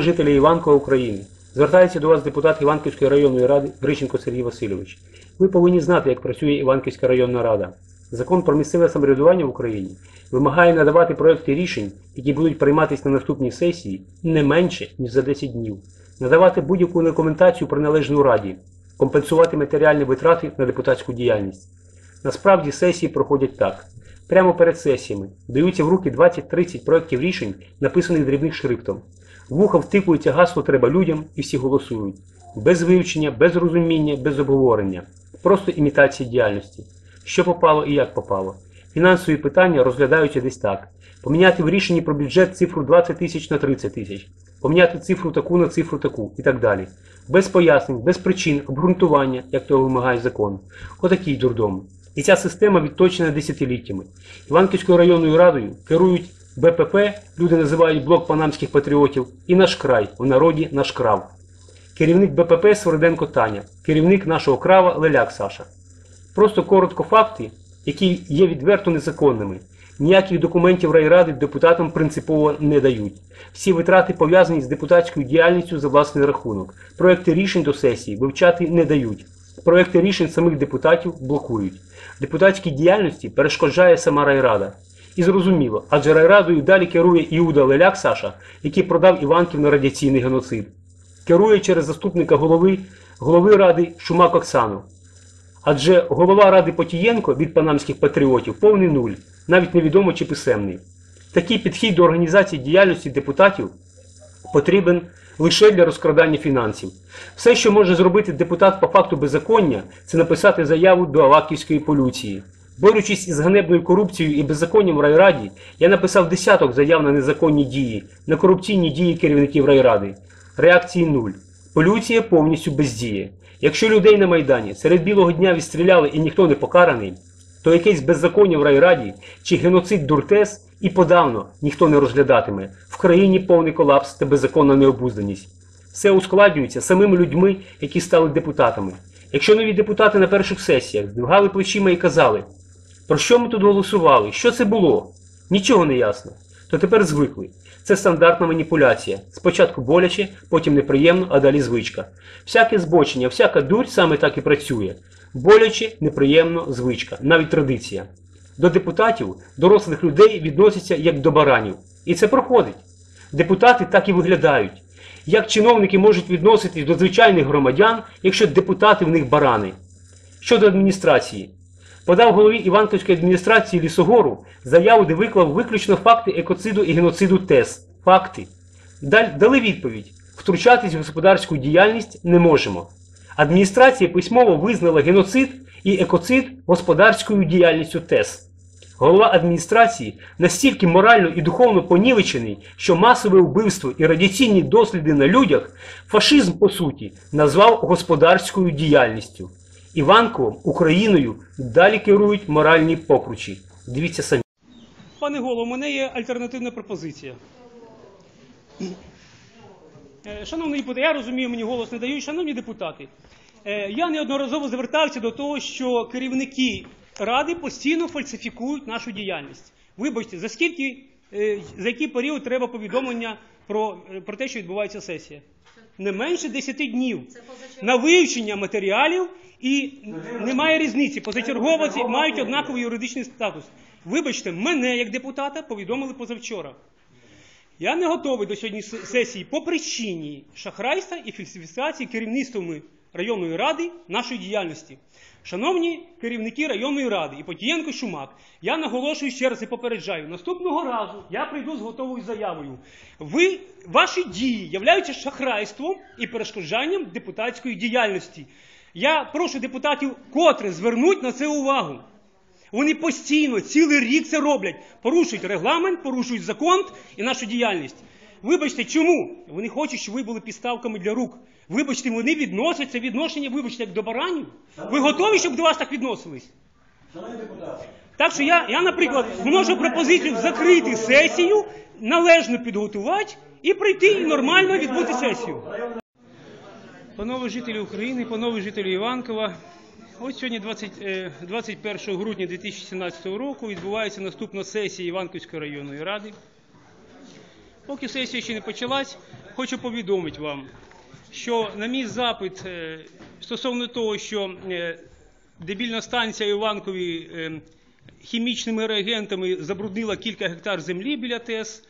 жителі Іванкова України. Звертається до вас депутат Іванківської районної ради Грищенко Сергій Васильович. Ви повинні знати, як працює Іванківська районна рада. Закон про місцеве самоврядування в Україні вимагає надавати проекти рішень, які будуть прийматися на наступній сесії, не менше, ніж за 10 днів, надавати будь-яку рекомендацію про належну раді, компенсувати матеріальні витрати на депутатську діяльність. Насправді сесії проходять так. Прямо перед сесіями даються в руки 20-30 проєктів рішень, написаних дрібним шрифтом. Вуха втикується гасло треба людям і всі голосують. Без вивчення, без розуміння, без обговорення. Просто імітація діяльності. Що попало і як попало. Фінансові питання розглядаються десь так. Поміняти в рішенні про бюджет цифру 20 тисяч на 30 тисяч. Поміняти цифру таку на цифру таку і так далі. Без пояснень, без причин, обґрунтування, як того вимагає закон. Отакий дурдом. І ця система відточена десятиліттями. Іванківською районною радою керують БПП, люди називають блок панамських патріотів, і наш край, в народі наш крав. Керівник БПП Свориденко Таня, керівник нашого крава Леляк Саша. Просто коротко факти, які є відверто незаконними. Ніяких документів райради депутатам принципово не дають. Всі витрати пов'язані з депутатською діяльністю за власний рахунок. Проекти рішень до сесії вивчати не дають. Проекти рішень самих депутатів блокують. Депутатській діяльності перешкоджає сама райрада. І зрозуміло, адже райрадою далі керує Іуда Леляк Саша, який продав Іванків на радіаційний геноцид. Керує через заступника голови, голови ради Шумак Оксану. Адже голова ради Потієнко від панамських патріотів повний нуль, навіть невідомо чи писемний. Такий підхід до організації діяльності депутатів потрібен лише для розкрадання фінансів. Все, що може зробити депутат по факту беззаконня, це написати заяву до Аваківської поліції. Борючись із ганебною корупцією і беззаконням в райраді, я написав десяток заяв на незаконні дії, на корупційні дії керівників райради. Реакції нуль. Поліція повністю бездіє. Якщо людей на Майдані серед білого дня відстріляли і ніхто не покараний, то якесь беззаконня в райраді чи геноцид дуртес і подавно ніхто не розглядатиме. В країні повний колапс та беззаконна необузданість. Все ускладнюється самими людьми, які стали депутатами. Якщо нові депутати на перших сесіях здвигали плечима і казали, про що ми тут голосували, що це було, нічого не ясно, то тепер звикли. Це стандартна маніпуляція. Спочатку боляче, потім неприємно, а далі звичка. Всяке збочення, всяка дурь саме так і працює. Боляче, неприємно, звичка, навіть традиція. До депутатів, дорослих людей відносяться як до баранів. І це проходить. Депутати так і виглядають. Як чиновники можуть відноситись до звичайних громадян, якщо депутати в них барани? Щодо адміністрації. Подав голові Іванківської адміністрації Лісогору заяву, де виклав виключно факти екоциду і геноциду ТЕС. Факти. Дали відповідь: втручатись в господарську діяльність не можемо. Адміністрація письмово визнала геноцид і екоцид господарською діяльністю ТЕС. Голова адміністрації настільки морально і духовно понівечений, що масове вбивство і радіаційні досліди на людях фашизм, по суті, назвав господарською діяльністю. Іванковом, Україною далі керують моральні покручі. Дивіться самі. Пане голово, у мене є альтернативна пропозиція. Е, Шановний депутат, я розумію, мені голос не дають. Шановні депутати, е, я неодноразово звертався до того, що керівники ради постійно фальсифікують нашу діяльність. Вибачте, за скільки, е, за який період треба повідомлення про, е, про те, що відбувається сесія? Не менше 10 днів на вивчення матеріалів і немає різниці. Позачерговці мають однаковий юридичний статус. Вибачте, мене як депутата повідомили позавчора. Я не готовий до сьогодні сесії по причині шахрайства і фальсифікації керівництвами районної ради нашої діяльності. Шановні керівники районної ради і Потієнко Шумак, я наголошую ще раз і попереджаю, наступного разу я прийду з готовою заявою. Ви, ваші дії являються шахрайством і перешкоджанням депутатської діяльності. Я прошу депутатів котре звернуть на це увагу. Вони постійно, цілий рік це роблять. Порушують регламент, порушують закон і нашу діяльність. Вибачте, чому? Вони хочуть, щоб ви були підставками для рук. Вибачте, вони відносяться відношення, вибачте, як до баранів. Ви готові, щоб до вас так відносились? Так що я, я, наприклад, вношу пропозицію закрити сесію, належно підготувати і прийти і нормально відбути сесію. Панове жителі України, панове жителі Іванкова, ось сьогодні 20, е, 21 грудня 2017 року відбувається наступна сесія Іванківської районної ради. Поки сесія ще не почалась, хочу повідомити вам, що на мій запит е, стосовно того, що е, дебільна станція Іванкові е, хімічними реагентами забруднила кілька гектар землі біля ТЕС,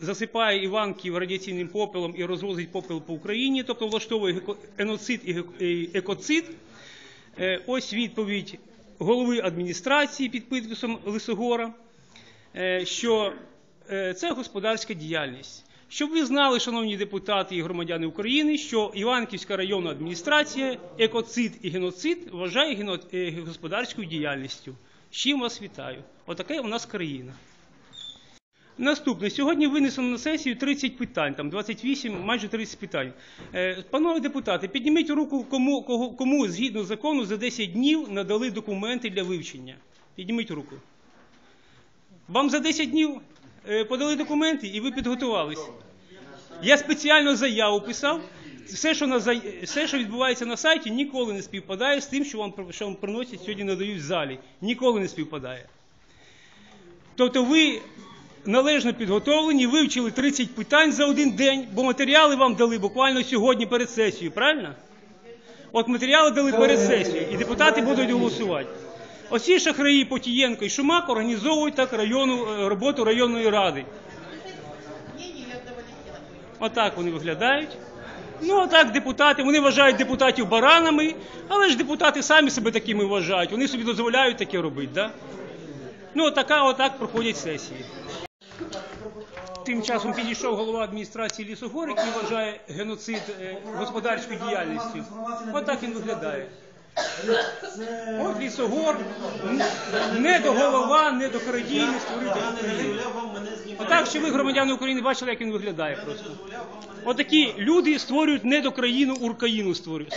засипає Іванків радіаційним попелом і розвозить попел по Україні, тобто влаштовує еноцид і екоцид. Ось відповідь голови адміністрації під підписом Лисогора, що це господарська діяльність. Щоб ви знали, шановні депутати і громадяни України, що Іванківська районна адміністрація екоцид і геноцид вважає е, господарською діяльністю. З чим вас вітаю. Отаке у нас країна. Наступне. Сьогодні винесено на сесію 30 питань, там 28, майже 30 питань. Е, Панове депутати, підніміть руку, кому, кому згідно закону за 10 днів надали документи для вивчення. Підніміть руку. Вам за 10 днів е, подали документи і ви підготувались. Я спеціально заяву писав. Все, що на все, що відбувається на сайті, ніколи не співпадає з тим, що вам що вам приносять сьогодні надають в залі. Ніколи не співпадає. Тобто ви належно підготовлені, вивчили 30 питань за один день, бо матеріали вам дали буквально сьогодні перед сесією, правильно? От матеріали дали перед сесією, і депутати будуть голосувати. Оці шахраї Потієнко і Шумак організовують так району, е, роботу районної ради. Отак вони виглядають. Ну, отак депутати, вони вважають депутатів баранами, але ж депутати самі себе такими вважають. Вони собі дозволяють таке робити, да? Ну, отака, отак проходять сесії. Тим часом підійшов голова адміністрації Лісогор, який вважає геноцид е, господарською діяльністю. Отак він виглядає. От лісогор, не до голова, не до країни створити України. Отак, що ви, громадяни України, бачили, як він виглядає просто. Отакі люди створюють не до країну, уркаїну створюють.